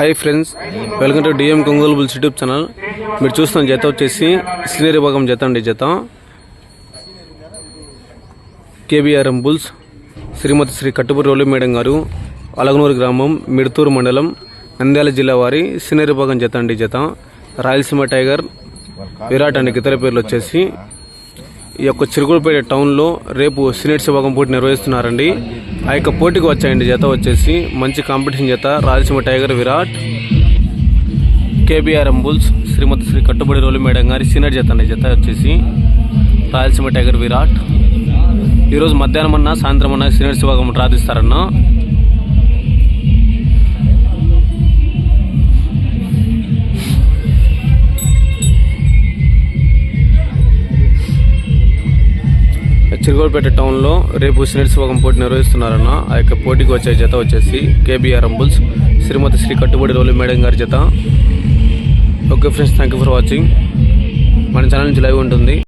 Hi friends welcome to DM కొంగోలు bulls YouTube channel. మీరు చూస్తున్న జత వచ్చేసి సీనియర్ భాగం జత అండి జత. కేబిఆర్ఎం బుల్స్ శ్రీమతి శ్రీ కట్టుపూరి రోలి మేడం గారు అలగనూరు గ్రామం మిడుతూరు మండలం నంద్యాల జిల్లా వారి సీనియర్ భాగం జత అండి జత. రాయలసీమ టైగర్ విరాట్ అండి ఇతర పేర్లు వచ్చేసి ఈ యొక్క చిరుగుడుపేట టౌన్లో రేపు సీనియర్స్ విభాగం పోటీ నిర్వహిస్తున్నారండి. ఆ యొక్క పోటీకి వచ్చాయండి జత వచ్చేసి. మంచి కాంపిటీషన్ జత. Rayalaseema tiger Virat KBRM bulls Shrimati Shri కట్టుబడి రోలు మేడం గారి సీనియర్ జత అండి. జత వచ్చేసి రాయలసీమ టైగర్ విరాట్. ఈరోజు మధ్యాహ్నం అన్న సాయంత్రం అన్న సీనియర్స్ విభాగం రాధిస్తారన్న చిరుగోడపేట టౌన్లో రేపు సీనియర్స్ విభాగం పోటీ నిర్వహిస్తున్నారన్న ఆ యొక్క పోటీకి వచ్చే జత వచ్చేసి కేబీఆర్ అంబుల్స్ శ్రీమతి శ్రీ కట్టుబడి రోలి మేడం గారి జత. Okay friends thank you for watching మన ఛానల్ నుంచి లైవ్ ఉంటుంది.